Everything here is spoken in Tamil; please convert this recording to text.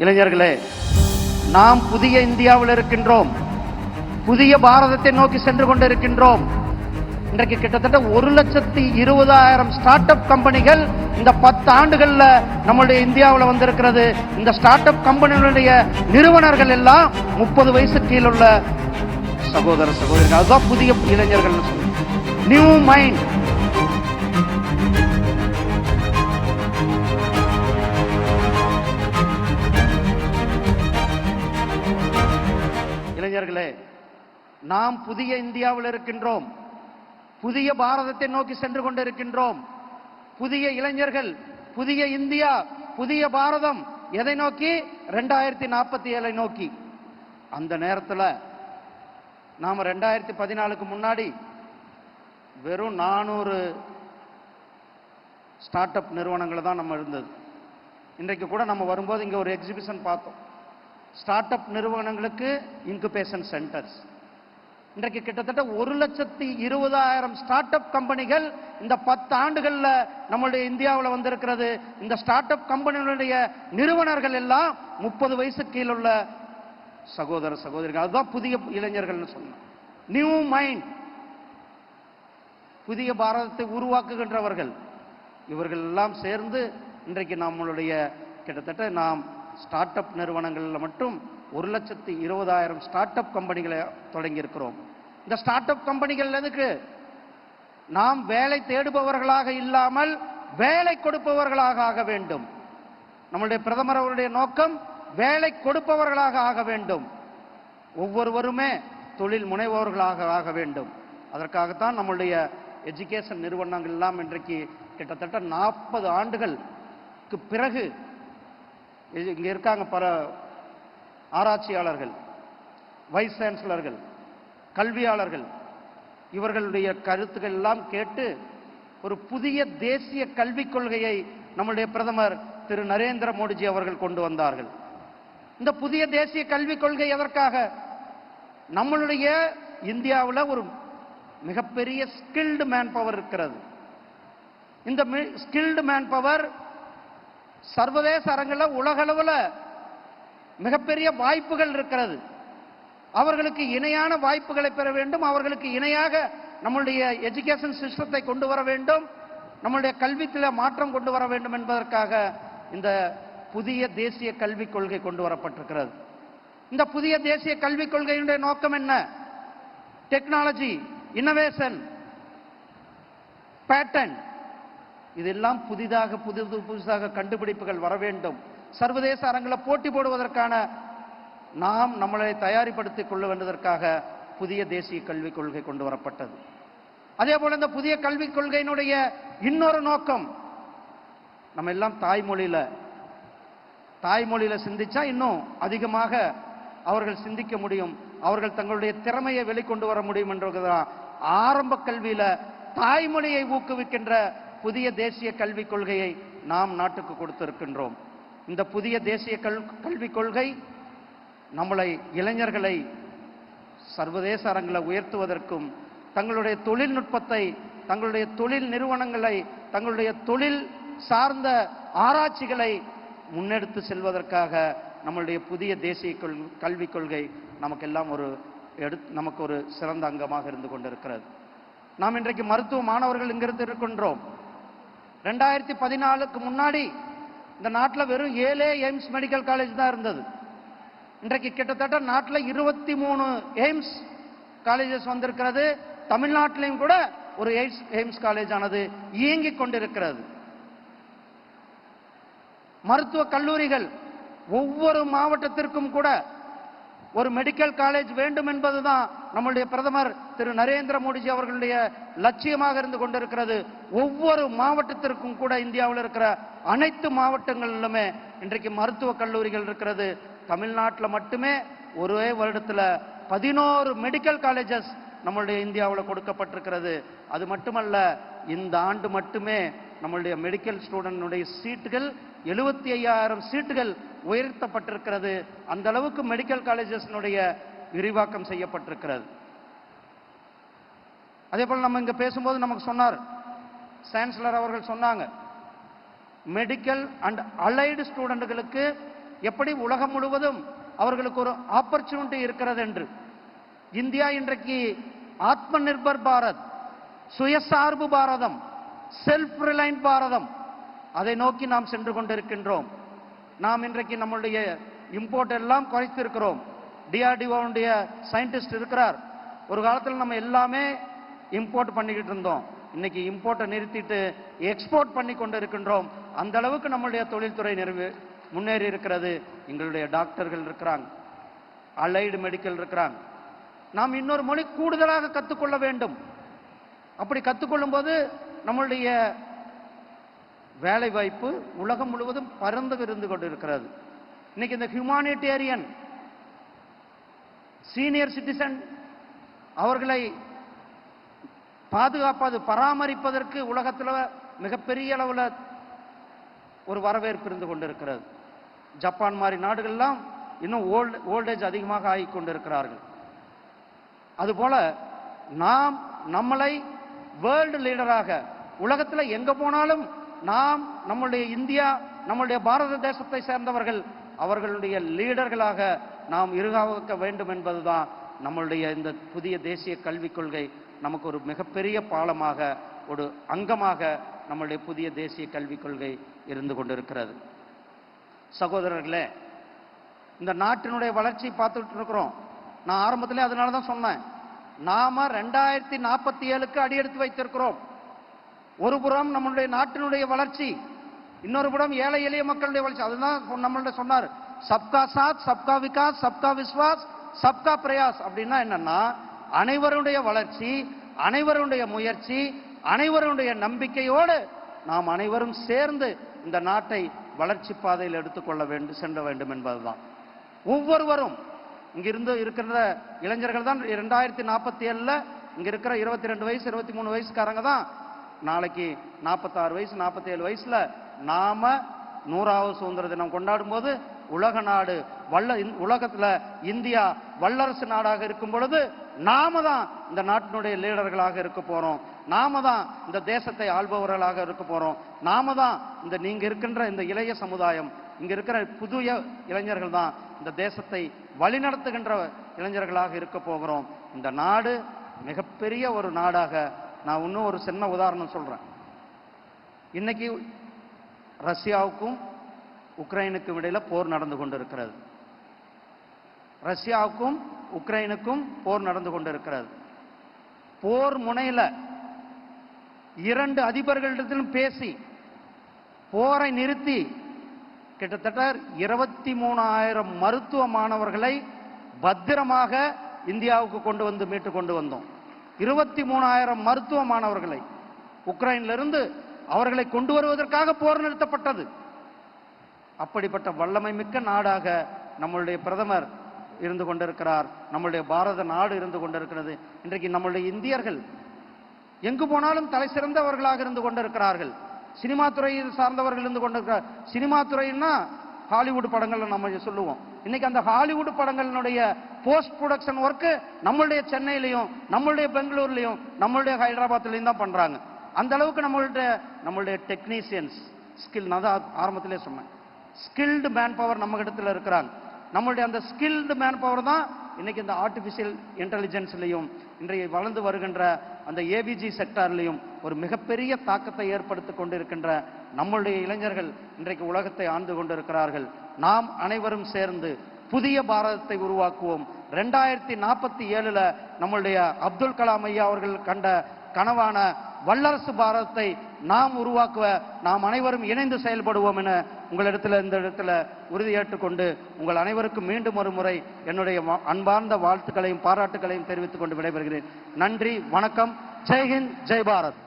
இளைஞர்களே நாம் புதிய இந்தியாவில் இருக்கின்றோம். புதிய பாரதத்தை நோக்கி சென்று கொண்டிருக்கின்றோம். இன்றைக்கு கிட்டத்தட்ட ஒரு லட்சத்தி இருபதாயிரம் ஸ்டார்ட் அப் கம்பெனிகள் இந்த பத்து ஆண்டுகள்ல நம்மளுடைய இந்தியாவில் வந்திருக்கிறது. இந்த ஸ்டார்ட் அப் கம்பெனிகளுடைய நிறுவனர்கள் எல்லாம் முப்பது வயசு கீழ் உள்ள சகோதர சகோதரிகள். அதுதான் புதிய இளைஞர்கள் நியூ மைண்ட் இளைஞர்களே நாம் புதிய இந்தியாவில் இருக்கின்றோம். புதிய பாரதத்தை நோக்கி சென்று கொண்டிருக்கின்றோம். புதிய இளைஞர்கள் புதிய இந்தியா புதிய பாரதம் எதை நோக்கி? ரெண்டாயிரத்தி நாற்பத்தி ஏழை நோக்கி. அந்த நேரத்தில் நாம ரெண்டாயிரத்தி பதினாலுக்கு முன்னாடி வெறும் நானூறு ஸ்டார்ட் அப் நிறுவனங்கள் தான் நம்ம இருந்தது. இன்றைக்கு கூட நம்ம வரும்போது இங்கே ஒரு எக்ஸிபிஷன் பார்த்தோம். ஸ்டார்ட் அப் நிறுவனங்களுக்கு இன்குபேஷன் சென்டர்ஸ் இன்றைக்கு கிட்டத்தட்ட ஒரு லட்சத்தி இருபதாயிரம் ஸ்டார்ட் அப் கம்பெனிகள் இந்த பத்து ஆண்டுகளில் நம்மளுடைய இந்தியாவில் வந்திருக்கிறது. இந்த ஸ்டார்ட் அப் கம்பெனிகளுடைய நிறுவனர்கள் எல்லாம் முப்பது வயசு கீழ் உள்ள சகோதர சகோதரிகள். அதுதான் புதிய இளைஞர்கள்னு சொன்னோம் நியூ மைண்ட் புதிய பாரதத்தை உருவாக்குகின்றவர்கள். இவர்கள் எல்லாம் சேர்ந்து இன்றைக்கு நம்மளுடைய கிட்டத்தட்ட நாம் ஸ்டார்ட் அப் நிறுவனங்களில் மட்டும் ஒரு லட்சத்து இருபதாயிரம் ஸ்டார்ட் அப் கம்பெனிகளை தொடங்கியிருக்கிறோம். இந்த ஸ்டார்ட் அப் கம்பெனிகள் எதுக்கு? நாம் வேலை தேடுபவர்களாக இல்லாமல் வேலை கொடுப்பவர்களாக ஆக வேண்டும். நம்முடைய பிரதமர் அவருடைய நோக்கம் வேலை கொடுப்பவர்களாக ஆக வேண்டும். ஒவ்வொருவருமே தொழில் முனைவோர்களாக ஆக வேண்டும். அதற்காகத்தான் நம்முடைய எஜுகேஷன் நிறுவனங்கள் எல்லாம் இன்றைக்கு கிட்டத்தட்ட நாற்பது ஆண்டுகளுக்கு பிறகு இங்கே இருக்காங்க பல ஆராய்ச்சியாளர்கள் வைஸ் சான்சலர்கள் கல்வியாளர்கள். இவர்களுடைய கருத்துக்கள் எல்லாம் கேட்டு ஒரு புதிய தேசிய கல்விக் கொள்கையை நம்முடைய பிரதமர் திரு. நரேந்திர மோடிஜி அவர்கள் கொண்டு வந்தார்கள். இந்த புதிய தேசிய கல்விக் கொள்கை எதற்காக? நம்மளுடைய இந்தியாவில் ஒரு மிகப்பெரிய ஸ்கில்டு மேன் பவர் இருக்கிறது. இந்த ஸ்கில்டு மேன் பவர் சர்வதேச அரங்கில் உலகளவில் மிகப்பெரிய வாய்ப்புகள் இருக்கிறது. அவர்களுக்கு இணையான வாய்ப்புகளை பெற வேண்டும். அவர்களுக்கு இணையாக நம்மளுடைய எஜுகேஷன் சிஸ்டத்தை கொண்டு வர வேண்டும். நம்மளுடைய கல்வித்தில் மாற்றம் கொண்டு வர வேண்டும் என்பதற்காக இந்த புதிய தேசிய கல்விக் கொள்கை கொண்டு வரப்பட்டிருக்கிறது. இந்த புதிய தேசிய கல்விக் கொள்கையினுடைய நோக்கம் என்ன? டெக்னாலஜி இன்னோவேஷன் பேட்டன் இதெல்லாம் புதிதாக புதிது புதுசாக கண்டுபிடிப்புகள் வர வேண்டும். சர்வதேச அரங்கில் போட்டி போடுவதற்கான நாம் நம்மளை தயாரிப்படுத்திக் கொள்ள வேண்டதற்காக புதிய தேசிய கல்விக் கொள்கை கொண்டு வரப்பட்டது. அதே போல இந்த புதிய கல்விக் கொள்கையினுடைய இன்னொரு நோக்கம் நம்ம எல்லாம் தாய்மொழியில தாய்மொழியில சிந்திச்சா இன்னும் அதிகமாக அவர்கள் சிந்திக்க முடியும். அவர்கள் தங்களுடைய திறமையை வெளிக்கொண்டு வர முடியும் என்றதான் ஆரம்ப கல்வியில தாய்மொழியை ஊக்குவிக்கின்ற புதிய தேசிய கல்விக் கொள்கையை நாம் நாட்டுக்கு கொடுத்திருக்கின்றோம். இந்த புதிய தேசிய கல் கல்விக் கொள்கை நம்மளை இளைஞர்களை சர்வதேச அரங்கில் உயர்த்துவதற்கும் தங்களுடைய தொழில்நுட்பத்தை தங்களுடைய தொழில் நிறுவனங்களை தங்களுடைய தொழில் சார்ந்த ஆராய்ச்சிகளை முன்னெடுத்து செல்வதற்காக நம்மளுடைய புதிய தேசிய கொள் கல்விக் கொள்கை நமக்கெல்லாம் ஒரு எடு நமக்கு ஒரு சிறந்த அங்கமாக இருந்து கொண்டிருக்கிறது. நாம் இன்றைக்கு மருத்துவ மாணவர்கள் இங்கிருந்து இருக்கின்றோம். ரெண்டாயிரத்தி பதினாலுக்கு முன்னாடி இந்த நாட்டில் வெறும் ஏழே எய்ம்ஸ் மெடிக்கல் காலேஜ் தான் இருந்தது. இன்றைக்கு கிட்டத்தட்ட நாட்டில் இருபத்தி மூணு எய்ம்ஸ் காலேஜஸ் வந்திருக்கிறது. தமிழ்நாட்டிலையும் கூட ஒரு எய்ம்ஸ் எய்ம்ஸ் காலேஜ் ஆனது இயங்கிக் கொண்டிருக்கிறது. மருத்துவ கல்லூரிகள் ஒவ்வொரு மாவட்டத்திற்கும் கூட ஒரு மெடிக்கல் காலேஜ் வேண்டும் என்பதுதான் நம்முடைய பிரதமர் திரு நரேந்திர மோடிஜி அவர்களுடைய லட்சியமாக இருந்து கொண்டிருக்கிறது. ஒவ்வொரு மாவட்டத்திற்கும் கூட இந்தியாவில் இருக்கிற அனைத்து மாவட்டங்களிலுமே இன்றைக்கு மருத்துவ கல்லூரிகள் இருக்கிறது. தமிழ்நாட்டில் மட்டுமே ஒரே வருடத்தில் பதினோரு மெடிக்கல் காலேஜஸ் நம்மளுடைய இந்தியாவில் கொடுக்கப்பட்டிருக்கிறது. அது மட்டுமல்ல இந்த ஆண்டு மட்டுமே நம்மளுடைய மெடிக்கல் ஸ்டூடெண்டுடைய சீட்டுகள் எழுபத்தி ஐயாயிரம் சீட்டுகள் உயர்த்தப்பட்டிருக்கிறது. அந்த அளவுக்கு மெடிக்கல் காலேஜஸ்னுடைய விரிவாக்கம் செய்யப்பட்டிருக்கிறது. அதே போல் நம்ம இங்கே பேசும்போது நமக்கு சொன்னார் சான்சலர் அவர்கள் சொன்னாங்க மெடிக்கல் அண்ட் அலைடு ஸ்டூடெண்ட்டுகளுக்கு எப்படி உலகம் முழுவதும் அவர்களுக்கு ஒரு ஆப்பர்ச்சுனிட்டி இருக்கிறது என்று. இந்தியா இன்றைக்கு ஆத்ம நிர்பர் பாரத் சுயசார்பு பாரதம் செல்ஃப் ரிலையன்ட் பாரதம் அதை நோக்கி நாம் சென்று கொண்டிருக்கின்றோம். நாம் இன்றைக்கு நம்மளுடைய இம்போர்ட் எல்லாம் குறைத்திருக்கிறோம். டிஆர்டிஓனுடைய சயின்டிஸ்ட் இருக்கிறார். ஒரு காலத்தில் நம்ம எல்லாமே இம்போர்ட் பண்ணிக்கிட்டு இருந்தோம். இன்னைக்கு இம்போர்ட்டை நிறுத்திட்டு எக்ஸ்போர்ட் பண்ணி கொண்டு இருக்கின்றோம் அந்த அளவுக்கு நம்மளுடைய தொழில்துறை நிறைவு முன்னேறி இருக்கிறது. எங்களுடைய டாக்டர்கள் இருக்கிறாங்க. அலைடு மெடிக்கல் இருக்கிறாங்க. நாம் இன்னொரு மொழி கூடுதலாக கற்றுக்கொள்ள வேண்டும். அப்படி கற்றுக்கொள்ளும் போது நம்மளுடைய வேலை வாய்ப்பு உலகம் முழுவதும் பறந்து விருந்து கொண்டிருக்கிறது. இன்னைக்கு இந்த ஹியூமானிட்டேரியன் சீனியர் சிட்டிசன் அவர்களை பாதுகாப்பது பராமரிப்பதற்கு உலகத்தில் மிகப்பெரிய அளவில் ஒரு வரவேற்பு இருந்து கொண்டிருக்கிறது. ஜப்பான் மாதிரி நாடுகள்லாம் இன்னும் ஓல்டு ஓல்டேஜ் அதிகமாக ஆகிக் கொண்டிருக்கிறார்கள். அதுபோல நாம் நம்மளை வேர்ல்டு லீடராக உலகத்தில் எங்கே போனாலும் நாம் நம்முடைய இந்தியா நம்முடைய பாரத தேசத்தை சேர்ந்தவர்கள் அவர்களுடைய லீடர்களாக நாம் இருகாக்க வேண்டும் என்பதுதான் நம்மளுடைய இந்த புதிய தேசிய கல்விக் கொள்கை. நமக்கு ஒரு மிகப்பெரிய பாலமாக ஒரு அங்கமாக நம்மளுடைய புதிய தேசிய கல்விக் கொள்கை இருந்து கொண்டிருக்கிறது. சகோதரர்களே இந்த நாட்டினுடைய வளர்ச்சி பார்த்துட்டு இருக்கிறோம். நான் ஆரம்பத்திலே அதனால தான் சொன்னேன். நாம ரெண்டாயிரத்தி நாற்பத்தி ஏழுக்கு அடியெடுத்து வைத்திருக்கிறோம். ஒரு புறம் நம்மளுடைய நாட்டினுடைய வளர்ச்சி இன்னொரு புறம் ஏழை எளிய மக்களுடைய வளர்ச்சி. அதுதான் சொ- நம்மள்ட்ட சொன்னார். சப்கா சாத் சப்கா விகாஸ் சப்கா விஸ்வாஸ் சப்கா பிரயாஸ். அப்படின்னா என்னன்னா அனைவருடைய வளர்ச்சி அனைவருடைய முயற்சி அனைவருடைய நம்பிக்கையோடு நாம் அனைவரும் சேர்ந்து இந்த நாட்டை வளர்ச்சி பாதையில் எடுத்துக்கொள்ள வேண்டும் சென்ற வேண்டும் என்பதுதான். ஒவ்வொருவரும் இங்கிருந்து இருக்கிற இளைஞர்கள் தான் இரண்டாயிரத்தி நாற்பத்தி ஏழில் இங்கே இருக்கிற இருபத்தி ரெண்டு வயசு இருபத்தி மூணு வயசுக்காரங்க தான் நாளைக்கு நாற்பத்தாறு வயசு நாற்பத்தேழு வயசில் நாம் நூறாவது சுதந்திர தினம் கொண்டாடும் போது உலக நாடு வல்ல உலகத்தில் இந்தியா வல்லரசு நாடாக இருக்கும் பொழுது நாம தான் இந்த நாட்டினுடைய லீடர்களாக இருக்க போகிறோம் நாம தான் இந்த தேசத்தை ஆள்பவர்களாக இருக்க போகிறோம் நாம தான் இந்த நீங்கள் இருக்கின்ற இந்த இளைய சமுதாயம் இங்கே இருக்கிற புதிய இளைஞர்கள் தான் இந்த தேசத்தை வழிநடத்துகின்ற இளைஞர்களாக இருக்க போகிறோம். இந்த நாடு மிகப்பெரிய ஒரு நாடாக நான் இன்னும் ஒரு சின்ன உதாரணம் சொல்கிறேன் இன்னைக்கு ரஷ்யாவுக்கும் உக்ரைனுக்கும் இடையில் போர் நடந்து கொண்டிருக்கிறது. ரஷ்யாவுக்கும் உக்ரைனுக்கும் போர் நடந்து கொண்டிருக்கிறது. போர் முனையில் இரண்டு அதிபர்களிடத்திலும் பேசி போரை நிறுத்தி கிட்டத்தட்ட இருபத்தி மூணாயிரம் மருத்துவ மாணவர்களை பத்திரமாக இந்தியாவுக்கு கொண்டு வந்து மீட்டு கொண்டு வந்தோம். இருபத்தி மூணாயிரம் மருத்துவ மாணவர்களை உக்ரைனிலிருந்து அவர்களை கொண்டு வருவதற்காக போர் நிறுத்தப்பட்டது. அப்படிப்பட்ட வல்லமை மிக்க நாடாக நம்மளுடைய பிரதமர் இருந்து கொண்டிருக்கிறார். நம்மளுடைய பாரத நாடு இருந்து கொண்டிருக்கிறது. இன்றைக்கு நம்மளுடைய இந்தியர்கள் எங்கு போனாலும் தலை சிறந்தவர்களாக இருந்து கொண்டிருக்கிறார்கள். சினிமா துறையில் சார்ந்தவர்கள் இருந்து கொண்டிருக்கிறார். சினிமா துறைன்னா ஹாலிவுட் படங்கள்ல நம்ம சொல்லுவோம். இன்னைக்கு அந்த ஹாலிவுட் படங்களினுடைய போஸ்ட் ப்ரொடக்ஷன் ஒர்க்கு நம்மளுடைய சென்னையிலையும் நம்மளுடைய பெங்களூர்லையும் நம்மளுடைய ஹைதராபாத்லையும் தான் பண்றாங்க. அந்த அளவுக்கு நம்மளுடைய நம்மளுடைய டெக்னீசியன்ஸ் ஸ்கில் நான் தான் ஆரம்பத்திலே சொன்னேன். ஸ்கில்டு மேன் பவர் நம்ம இடத்துல இருக்கிறாங்க. நம்மளுடைய அந்த ஸ்கில்டு மேன் பவர் தான் இன்னைக்கு இந்த ஆர்டிஃபிஷியல் இன்டெலிஜென்ஸ்லையும் இன்றைய வளர்ந்து வருகின்ற அந்த ஏபிஜி செக்டார்லையும் ஒரு மிகப்பெரிய தாக்கத்தை ஏற்படுத்தி கொண்டிருக்கின்ற நம்மளுடைய இளைஞர்கள் இன்றைக்கு உலகத்தை ஆழ்ந்து கொண்டிருக்கிறார்கள். நாம் அனைவரும் சேர்ந்து புதிய பாரதத்தை உருவாக்குவோம். ரெண்டாயிரத்தி நாற்பத்தி ஏழுல நம்மளுடைய அப்துல் கலாம் ஐயா அவர்கள் கண்ட கனவான வல்லரசு பாரதத்தை நாம் உருவாக்குவ நாம் அனைவரும் இணைந்து செயல்படுவோம் என உங்களிடத்தில் இந்த இடத்துல உறுதியேற்றுக் கொண்டு உங்கள் அனைவருக்கும் மீண்டும் ஒரு முறை என்னுடைய வா- அன்பார்ந்த வாழ்த்துக்களையும் பாராட்டுகளையும் தெரிவித்துக் கொண்டு விடைபெறுகிறேன். நன்றி வணக்கம். ஜெய்ஹிந்த் ஜெய் பாரத்.